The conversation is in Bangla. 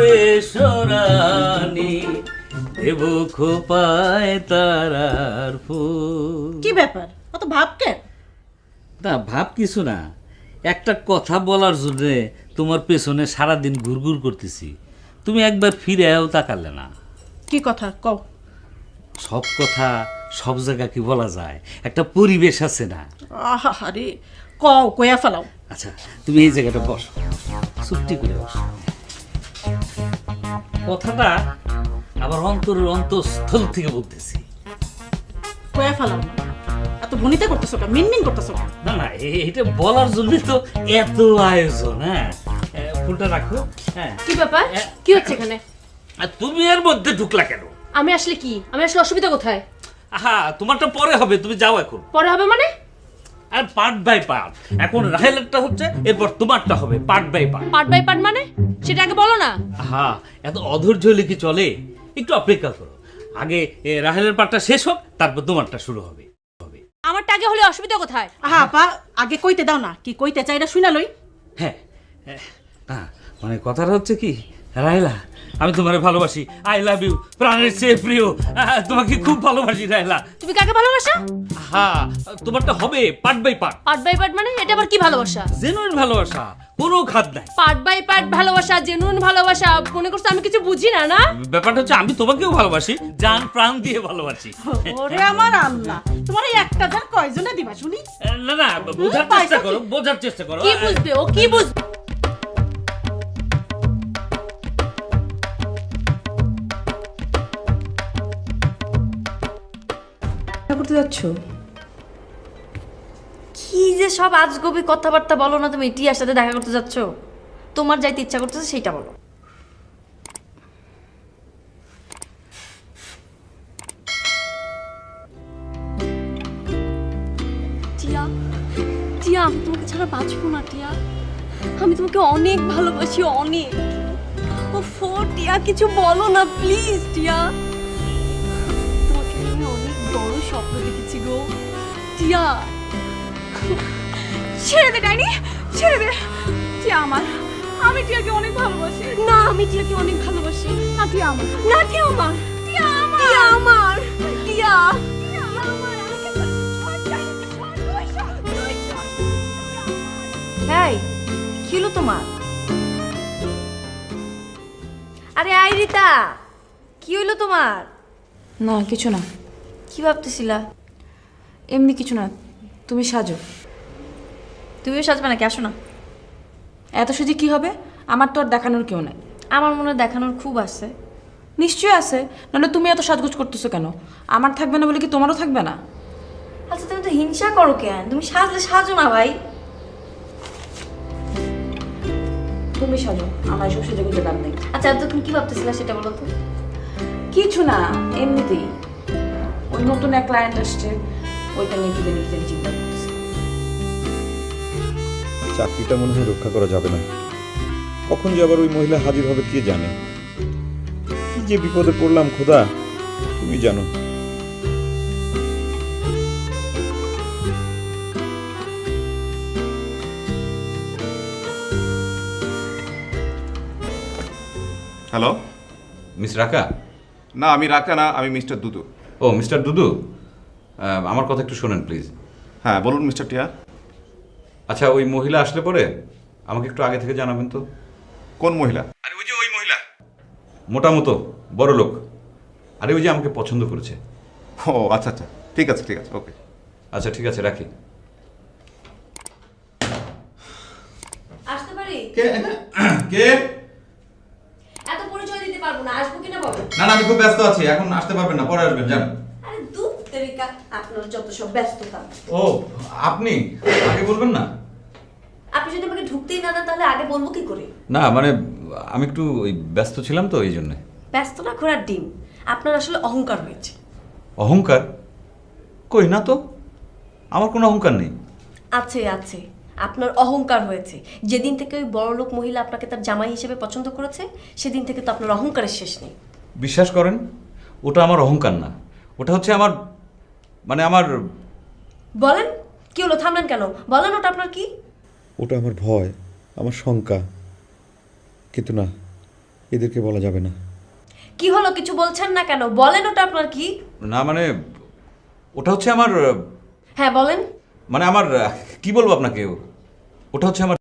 আসবে সোরানি দেব খোপায় তারার ফুল। কি ব্যাপার? অত ভাব কেন? না ভাব কিছু না। একটা কথা বলার জন্য তোমার পেছনে সারাদিন ঘুরঘুর করতেছি। তুমি একবার ফিরেও তাকালে না। কি কথা? কও। সব কথা সব জায়গা কি বলা যায়? একটা পরিবেশ আছে না। আহা আরে কও কয়া ফেলাও। আচ্ছা তুমি এই জায়গাটা বসো। চুপটি করে বসো। কথাটা আবার অন্তরের অন্তঃস্থল থেকে বলতেছি। কয়া ফেলাও না। এত করতেছো কেন? মিনমিন করতেছো কেন? না না এ- এটা বলার জন্য তো এত আয়োজন হ্যাঁ? এ, ফুলটা রাখো হ্যাঁ? কি ব্যাপার? কি হচ্ছে এখানে? আর তুমি এর মধ্যে ঢুকলা কেন? আমি আসলে কি? আমি আসলে অসুবিধা কোথায়? আহা তোমারটা পরে হবে তুমি যাও এখন। পরে হবে মানে? আর পার্ট বাই পার্ট এখন রাহেলেরটা হচ্ছে এরপর তোমারটা হবে part by part part by part মানে সেটা আগে বলো না আহা এত অধৈর্য হলে কি চলে একটু অপেক্ষা করো আগে এ, রাহেলের পার্টটা শেষ হোক তারপর তোমারটা শুরু হবে হবে আমারটা আগে হলে অসুবিধা কোথায় আহা আপা আগে কইতে দাও না কি কইতে চাই এটা শুনা লই হ্যাঁ হ্যাঁ, মানে কথাটা হচ্ছে কি রাহেলা আমি তোমারে ভালোবাসি। আই লাভ ইউ প্রাণের চেয়ে প্রিয়। তোমাকে খুব ভালোবাসি রাহেলা তুমি কাকে ভালোবাসা? হ্যাঁ তোমারটা হবে part by part part by part মানে এটা আবার কি ভালোবাসা? জেনুইন ভালোবাসা কোনো খাদ নাই। পার্ট বাই পার্ট ভালোবাসা জেনুইন ভালোবাসা মনে করছ আমি কিছু বুঝি না না? ব্যাপারটা হচ্ছে আমি তোমাকেও ভালোবাসি জান প্রাণ দিয়ে ভালোবাসি। ওরে আমার আল্লাহ তোমার একটা জন কয়জনে দিবা শুনি? না না বোঝার চেষ্টা করো বোঝার চেষ্টা করো। কি বুঝবে ও? কি বুঝবে? করতে যাচ্ছ? কি যে সব আজগবি কথাবার্তা বলো না তুমি টিয়ার সাথে দেখা করতে যাচ্ছ? তোমার যাইতে ইচ্ছা করতেছে সেইটা বলো। টিয়া টিয়া আমি তোমাকে ছাড়া বাঁচবো না টিয়া। আমি তোমাকে অনেক ভালোবাসি অনেক। ও ফো টিয়া কিছু বলো না প্লিজ টিয়া। স্বপ্ন দেখেছি গো। টিয়া। ছেড়ে দে ডাইনি ছেড়ে দে। টিয়া আমার আমি টিয়াকে অনেক ভালোবাসি। না আমি টিয়াকে অনেক ভালোবাসি। না টিয়া আমার। না টিয়া আমার। টিয়া আমার। টিয়া আমার। টিয়া। হ্যাঁ কি হলো তোমার? আরে আই রিতা কি হইল তোমার? না কিছু না। কি ভাবতেছিলা? এমনি কিছু না তুমি সাজো। তুমিও সাজবে নাকি? আসো না। এত সাজি কি হবে? আমার তো আর দেখানোর কেউ নাই। আমার মনে হয় দেখানোর খুব আছে। নিশ্চয়ই আছে নাহলে তুমি এত সাজগোজ করতেছো কেন? আমার থাকবে না বলে কি তোমারও থাকবে না? আচ্ছা তুমি তো হিংসা করো কেন? তুমি সাজলে সাজো না ভাই। তুমি সাজো আমার এসব গুজে দাম নেই। আচ্ছা তুমি কি ভাবতেছিলা সেটা বলো তো? কিছু না এমনিতেই। নতুন এক ক্লায়েন্ট আসছে ওইটা নিয়ে কি জানি চিন্তা করতেছি। চাকরিটা মনে হয় রক্ষা করা যাবে না। কখন যে আবার ওই মহিলা হাজির হবে কে জানে? কি যে বিপদে পড়লাম খোদা তুমি জানো। হ্যালো মিস রাকা না আমি রাকা না আমি মিস্টার দুদু। ও মিস্টার দুদু আমার কথা একটু শোনেন প্লিজ। হ্যাঁ বলুন মিস্টার টিয়া। আচ্ছা ওই মহিলা আসলে পরে? আমাকে একটু আগে থেকে জানাবেন তো। কোন মহিলা? আরে ওই যে ওই মহিলা। মোটামতো বড় লোক। আরে ওই যে আমাকে পছন্দ করেছে। ও আচ্ছা আচ্ছা। ঠিক আছে ঠিক আছে ওকে। আচ্ছা ঠিক আছে রাখি। আসতে পারি? কে? কে এত পরিচয় দিতে পারব না আসব কিনা বলো? না না আমি খুব ব্যস্ত আছি এখন আসতে পারবেন না পরে আসবেন যান। আরে দুধ তেরিকা আপনার যত সব ব্যস্ততা। ও আপনি? আগে বলবেন না? আপনি যদি আমাকে ঢুকতেই না দেন তাহলে আগে বলব কি করে? না মানে আমি একটু ওই ব্যস্ত ছিলাম তো এই জন্যে। ব্যস্ত না ঘোরার ডিম। আপনার আসলে অহংকার হয়েছে। অহংকার? কই না তো? আমার কোনো অহংকার নেই। আছে আছে। আপনার অহংকার হয়েছে। যেদিন থেকে ওই বড়লোক মহিলা আপনাকে তার জামাই হিসেবে পছন্দ করেছে সেদিন থেকে তো আপনার অহংকারের শেষ নেই। বিশ্বাস করেন ওটা আমার অহংকার না। ওটা হচ্ছে আমার মানে আমার বলেন কি হলো থামলেন কেন? বলেন ওটা আপনার কি? ওটা আমার ভয় আমার শঙ্কা। কিন্তু না এদেরকে বলা যাবে না। কি হলো কিছু বলছেন না কেন? বলেন ওটা আপনার কি? না মানে ওটা হচ্ছে আমার হ্যাঁ বলেন। মানে আমার কি বলব আপনাকে? ওটা হচ্ছে আমার